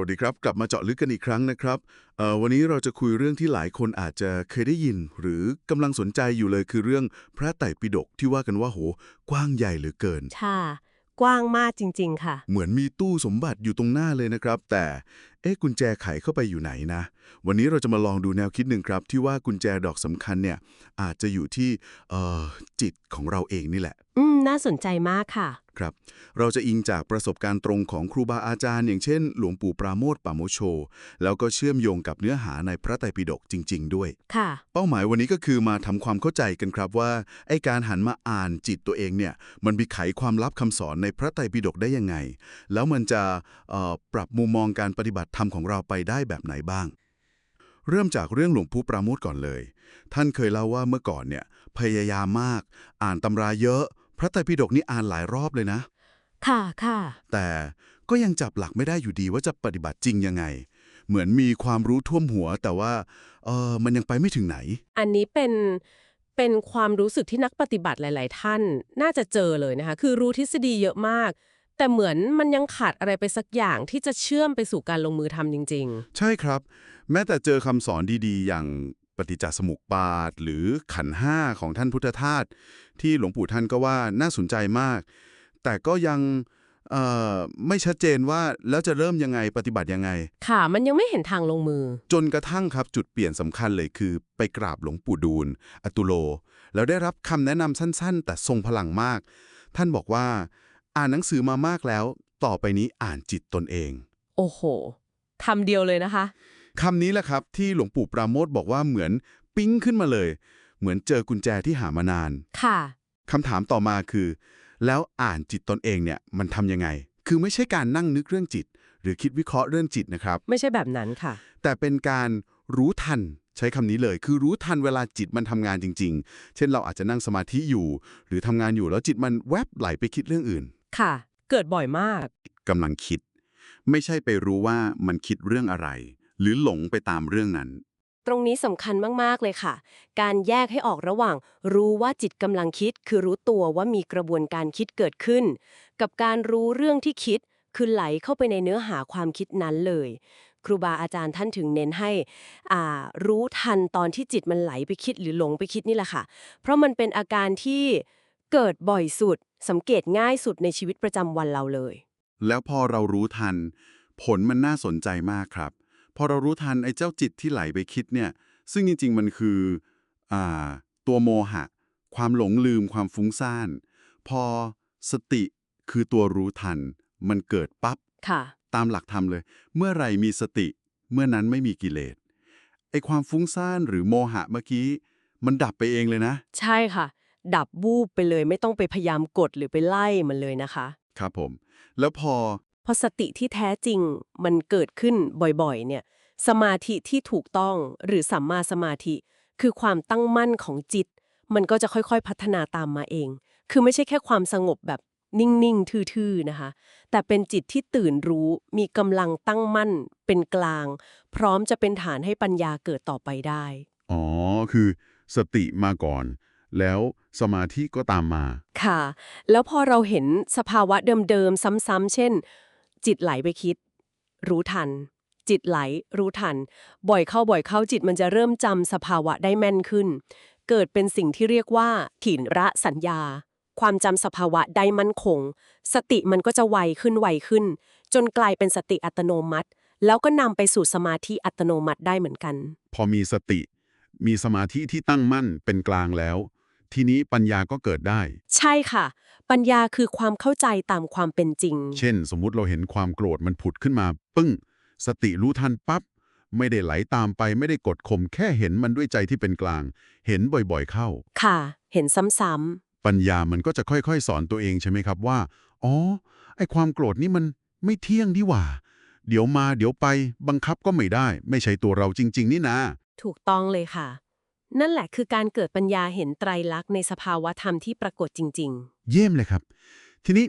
วัสดีครับ กลับมาเจาะลึกกันอีกครั้งนะครับเอ่อวันนี้เราจะคุยเรื่องที่หลายคนอาจจะเคยได้ยิน หรือกำลังสนใจอยู่เลยคือเรื่องพระไตรปิฎกที่ว่ากันว่าโห กว้างใหญ่เหลือเกิน ค่ะ กว้างมากจริง ๆ ค่ะ เหมือนมีตู้สมบัติอยู่ตรงหน้าเลยนะครับ แต่ เอ๊ะกุญแจไขเข้าไปอยู่ไหนนะ วันนี้เราจะมาลองดูแนวคิดหนึ่งครับ ที่ว่ากุญแจดอกสำคัญเนี่ยอาจจะอยู่ที่เอ่อจิตของเราเองนี่แหละ อืม น่าสนใจมากค่ะ ครับ เราจะอิงจากประสบการณ์ตรงของครูบาอาจารย์ อย่างเช่น หลวงปู่ปราโมทปราโมชโช แล้วก็เชื่อมโยงกับเนื้อหาในพระไตรปิฎกจริง ๆ ด้วย ค่ะ เป้าหมายวันนี้ก็คือมาทำความเข้าใจกันครับว่าไอ้การหันมาอ่านจิตตัวเองเนี่ย มันมีไขความลับคำสอนในพระไตรปิฎกได้ยังไง แล้วมันจะเอ่อปรับมุมมองการปฏิบัติธรรมของเราไปได้แบบไหนบ้าง เริ่มจากเรื่องหลวงปู่ปราโมทก่อนเลย ท่านเคยเล่าว่าเมื่อก่อนเนี่ยพยายามมาก อ่านตำราเยอะ พระไตรปิฎกนี่อ่านหลายรอบเลยนะ ค่ะค่ะแต่ก็ยังจับหลักไม่ได้อยู่ดีว่าจะปฏิบัติจริงยังไง เหมือนมีความรู้ท่วมหัว แต่ว่าเออมันยังไปไม่ถึงไหน อันนี้เป็นเป็นความรู้สึกที่นักปฏิบัติหลาย ๆ ท่าน น่าจะเจอเลยนะคะ คือรู้ทฤษฎีเยอะมาก แต่เหมือนมันยังขาดอะไรไปสักอย่างที่จะเชื่อมไปสู่การลงมือทำจริงใช่ครับ แม้แต่เจอคำสอนดีๆ อย่างปฏิจจสมุปบาท หรือขันธ์ห้าของท่านพุทธทาสที่หลวงปู่ท่านก็ว่าน่าสนใจมาก แต่ก็ยังเอ่อไม่ชัดเจนว่าแล้วจะเริ่มยังไงปฏิบัติยังไงๆค่ะ มันยังไม่เห็นทางลงมือ จนกระทั่งครับจุดเปลี่ยนสำคัญเลยคือ ไปกราบหลวงปู่ดูลอตุโล แล้วได้รับคำแนะนำสั้น ๆ แต่ทรงพลังมาก ท่านบอกว่า อ่านหนังสือมามากแล้ว ต่อไปนี้อ่านจิตตนเอง โอ้โหทำเดียวเลยนะคะ คำนี้แหละครับที่หลวงปู่ปราโมทบอกว่าเหมือนปิ๊งขึ้นมาเลย เหมือนเจอกุญแจที่หามานาน ค่ะคำถามต่อมาคือ แล้วอ่านจิตตนเองเนี่ยมันทำยังไง คือไม่ใช่การนั่งนึกเรื่องจิต หรือคิดวิเคราะห์เรื่องจิตนะครับ ไม่ใช่แบบนั้นค่ะ แต่เป็นการรู้ทันใช้คำนี้เลย คือรู้ทันเวลาจิตมันทำงานจริง ๆ เช่นเราอาจจะนั่งสมาธิอยู่ หรือทำงานอยู่แล้วจิตมันแวบไหลไปคิดเรื่องอื่น ค่ะ เกิดบ่อยมาก กำลังคิด ไม่ใช่ไปรู้ว่ามันคิดเรื่องอะไร หรือหลงไปตามเรื่องนั้น ตรงนี้สำคัญมาก ๆ เลยค่ะ การแยกให้ออกระหว่าง รู้ว่าจิตกำลังคิด คือรู้ตัวว่ามีกระบวนการคิดเกิดขึ้น กับการรู้เรื่องที่คิด คือไหลเข้าไปในเนื้อหาความคิดนั้นเลย ครูบาอาจารย์ท่านถึงเน้นให้อ่ารู้ทันตอนที่จิตมันไหลไปคิดหรือหลงไปคิดนี่แหละค่ะ เพราะมันเป็นอาการที่เกิดบ่อยสุด สังเกตง่ายสุดในชีวิตประจำวันเราเลย แล้วพอเรารู้ทัน ผลมันน่าสนใจมากครับ พอเรารู้ทันไอ้เจ้าจิตที่ไหลไปคิดเนี่ย ซึ่งจริง ๆ มันคืออ่าตัวโมหะ ความหลงลืมความฟุ้งซ่าน พอสติคือตัวรู้ทัน มันเกิดปั๊บค่ะตามหลักธรรมเลย เมื่อไหรมีสติ เมื่อนั้นไม่มีกิเลสไอ้ความฟุ้งซ่านหรือโมหะเมื่อกี้ มันดับไปเองเลยนะ ใช่ค่ะ ดับวูบไปเลย ไม่ต้องไปพยายามกดหรือไปไล่มันเลยนะคะ ครับผม แล้วพอ พอสติที่แท้จริงมันเกิดขึ้นบ่อยๆ เนี่ย สมาธิที่ถูกต้องหรือสัมมาสมาธิ คือความตั้งมั่นของจิต มันก็จะค่อยๆ พัฒนาตามมาเอง คือไม่ใช่แค่ความสงบแบบนิ่ง ๆ ทื่อ ๆ นะคะ แต่เป็นจิตที่ตื่นรู้ มีกำลังตั้งมั่น เป็นกลาง พร้อมจะเป็นฐานให้ปัญญาเกิดต่อไปได้ อ๋อ คือ สติมาก่อน แล้วสมาธิก็ตามมา ค่ะ แล้วพอเราเห็นสภาวะเดิมๆ ซ้ำๆ เช่น จิตไหลไปคิด รู้ทัน จิตไหล รู้ทัน บ่อยเข้าบ่อยเข้าจิตมันจะเริ่มจำสภาวะได้แม่นขึ้น เกิดเป็นสิ่งที่เรียกว่าถิ่นระสัญญา ความจำสภาวะได้มั่นคง สติมันก็จะไวขึ้นไวขึ้น จนกลายเป็นสติอัตโนมัติ แล้วก็นำไปสู่สมาธิอัตโนมัติได้เหมือนกัน พอมีสติ มีสมาธิที่ตั้งมั่นเป็นกลางแล้ว ทีนี้ปัญญาก็เกิดได้ ใช่ค่ะ ปัญญาคือความเข้าใจตามความเป็นจริง เช่น สมมุติเราเห็นความโกรธมันผุดขึ้นมา ปึ้ง สติรู้ทันปั๊บไม่ได้ไหลตามไปไม่ได้กดข่มแค่เห็นมันด้วยใจที่เป็นกลาง เห็นบ่อยๆเข้า ค่ะ เห็นซ้ำปัญญามันก็จะค่อยๆ สอนตัวเองใช่ไหมครับว่าอ๋อไอความโกรธนี่มันไม่เที่ยงดีหว่า เดี๋ยวมาเดี๋ยวไปบังคับก็ไม่ได้ ไม่ใช่ตัวเราจริง ๆ นี่นะๆถูกต้องเลยค่ะ นั่นแหละคือการเกิดปัญญาเห็นไตรลักษณ์ในสภาวะธรรมที่ปรากฏจริง เยี่ยมเลยครับ ทีนี้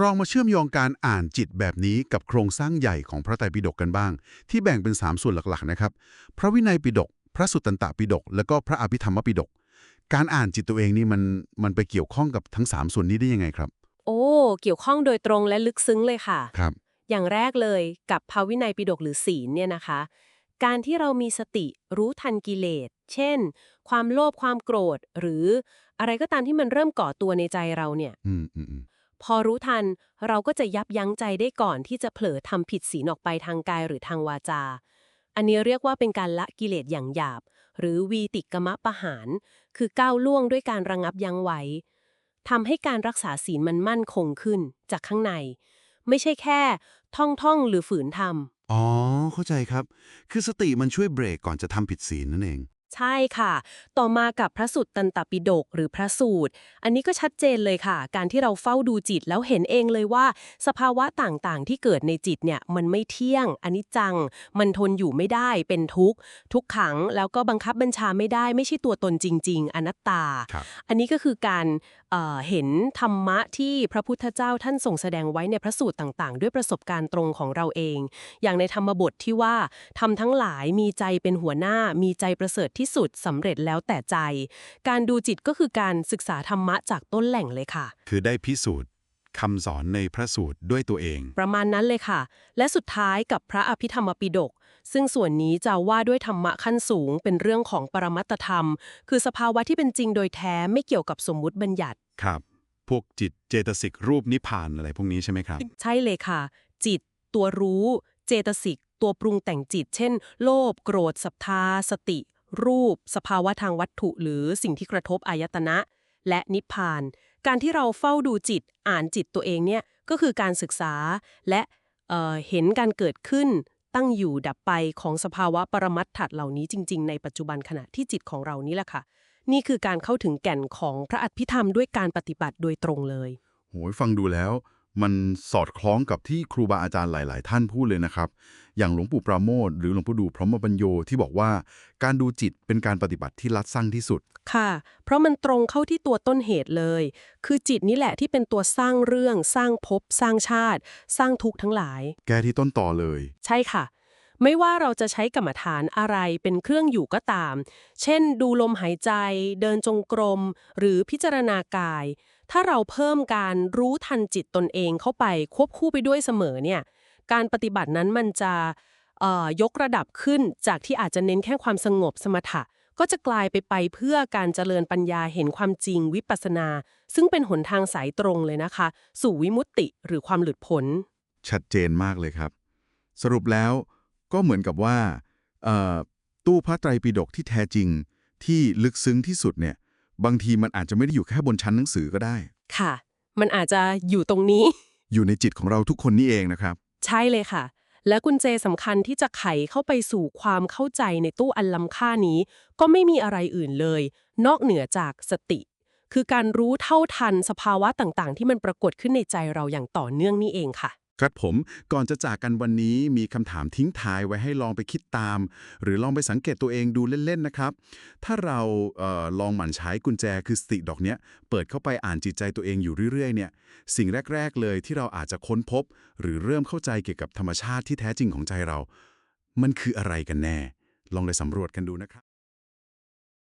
ลองมาเชื่อมโยงการอ่านจิตแบบนี้กับโครงสร้างใหญ่ของพระไตรปิฎกกันบ้าง ที่แบ่งเป็น 3 ส่วนหลักๆนะครับ พระวินัยปิฎกพระสุตตันตปิฎกแล้วก็พระอภิธรรมปิฎกการอ่านจิตตัวเองนี่มันมันไปเกี่ยวข้องกับทั้ง 3 ส่วนนี้ได้ยังไงครับ ๆ โอ้ เกี่ยวข้องโดยตรงและลึกซึ้งเลยค่ะ ครับ อย่างแรกเลยกับภาวินัยปิฎกหรือศีลเนี่ยนะคะ การที่เรามีสติรู้ทันกิเลส เช่น ความโลภความโกรธ หรืออะไรก็ตามที่มันเริ่มก่อตัวในใจเราเนี่ย อืมอืมอืมพอรู้ทันเราก็จะยับยั้งใจได้ก่อนที่จะเผลอทำผิดศีลออกไปทางกายหรือทางวาจา อันนี้เรียกว่าเป็นการละกิเลสอย่างหยาบ หรือวีติกมะปะหาร คือก้าวล่วงด้วยการระงับยั้งไว้ทำให้การรักษาศีลมันมั่นคงขึ้นจากข้างใน ไม่ใช่แค่ ท่องท่องๆหรือฝืนทำ อ๋อ เข้าใจครับ คือสติมันช่วยเบรกก่อนจะทำผิดศีลนั่นเอง ใช่ค่ะ ต่อมากับพระสุตตันตปิฎกหรือพระสูตร อันนี้ก็ชัดเจนเลยค่ะ การที่เราเฝ้าดูจิตแล้วเห็นเองเลยว่า สภาวะต่างๆ ที่เกิดในจิตเนี่ยมันไม่เที่ยงอนิจจัง มันทนอยู่ไม่ได้เป็นทุกข์ทุกขังแล้วก็บังคับบัญชาไม่ได้ ไม่ใช่ตัวตนจริง ๆ อนัตตาครับอันนี้ก็คือการเอ่อเห็นธรรมะที่พระพุทธเจ้าท่านส่งแสดงไว้ในพระสูตรต่างๆ ด้วยประสบการณ์ตรงของเราเอง อย่างในธรรมบทที่ว่าทำทั้งหลายมีใจเป็นหัวหน้ามีใจประเสริฐที่สุดสำเร็จแล้วแต่ใจ การดูจิตก็คือการศึกษาธรรมะจากต้นแหล่งเลยค่ะ คือได้พิสูจน์คำสอนในพระสูตรด้วยตัวเอง ประมาณนั้นเลยค่ะ และสุดท้ายกับพระอภิธรรมปิฎกซึ่งส่วนนี้จะว่าด้วยธรรมะขั้นสูง เป็นเรื่องของปรมัตถธรรม คือสภาวะที่เป็นจริงโดยแท้ไม่เกี่ยวกับสมมุติบัญญัติ ครับ พวกจิตเจตสิกรูปนิพพานอะไรพวกนี้ใช่ไหมครับ ใช่เลยค่ะ จิต ตัวรู้ เจตสิก ตัวปรุงแต่งจิต เช่น โลภ โกรธ ศรัทธา สติ รูป สภาวะทางวัตถุหรือสิ่งที่กระทบอายตนะ และนิพพาน การที่เราเฝ้าดูจิตอ่านจิตตัวเองเนี่ยก็คือการศึกษาและเเห็นการเกิดขึ้นตั้งอยู่ดับไปของสภาวะปรมัตถ์เหล่านี้จริง ๆ ในปัจจุบันขณะที่จิตของเรานี่แหละค่ะ นี่คือการเข้าถึงแก่นของพระอภิธรรมด้วยการปฏิบัติโดยตรงเลยโหยฟังดูแล้ว มันสอดคล้องกับที่ครูบาอาจารย์หลาย ๆ ท่านพูดเลยนะครับ อย่างหลวงปู่ปราโมทหรือหลวงปู่ดูพร้อมปัญโยที่บอกว่าการดูจิตเป็นการปฏิบัติที่ลัดสั้งที่สุด ค่ะ เพราะมันตรงเข้าที่ตัวต้นเหตุเลย คือจิตนี่แหละที่เป็นตัวสร้างเรื่อง สร้างภพสร้างชาติ สร้างทุกข์ทั้งหลาย แก้ที่ต้นต่อเลย ใช่ค่ะ ไม่ว่าเราจะใช้กรรมฐานอะไรเป็นเครื่องอยู่ก็ตาม เช่น ดูลมหายใจ เดินจงกรม หรือพิจารณากาย ถ้าเราเพิ่มการรู้ทันจิตตนเองเข้าไปควบคู่ไปด้วยเสมอเนี่ยการปฏิบัตินั้นมันจะยกระดับขึ้นจากที่อาจจะเน้นแค่ความสงบสมถะ ก็จะกลายไปไปเพื่อการเจริญปัญญาเห็นความจริงวิปัสนา ซึ่งเป็นหนทางสายตรงเลยนะคะ สู่วิมุตติหรือความหลุดพ้นชัดเจนมากเลยครับ สรุปแล้วก็เหมือนกับว่าตู้พระไตรปิฎกที่แท้จริงที่ลึกซึ้งที่สุดเนี่ย บางทีมันอาจจะไม่ได้อยู่แค่บนชั้นหนังสือก็ได้ ค่ะ มันอาจจะอยู่ตรงนี้ อยู่ในจิตของเราทุกคนนี่เองนะครับ ใช่เลยค่ะ และกุญแจสำคัญที่จะไขเข้าไปสู่ความเข้าใจในตู้อันล้ำค่านี้ ก็ไม่มีอะไรอื่นเลย นอกเหนือจากสติ คือการรู้เท่าทันสภาวะต่างๆ ที่มันปรากฏขึ้นในใจเราอย่างต่อเนื่องนี่เองค่ะ ครับผมก่อนจะจากกันวันนี้มีคำถามทิ้งท้ายไว้ให้ลองไปคิดตาม หรือลองไปสังเกตตัวเองดูเล่น ๆ นะครับ ถ้าเราเออลองหมั่นใช้กุญแจคือสติดอกเนี้ย เปิดเข้าไปอ่านจิตใจตัวเองอยู่เรื่อย ๆ เนี่ย สิ่งแรก ๆ เลยที่เราอาจจะค้นพบ หรือเริ่มเข้าใจเกี่ยวกับธรรมชาติที่แท้จริงของใจเรา มันคืออะไรกันแน่ ลองไปสำรวจกันดูนะครับ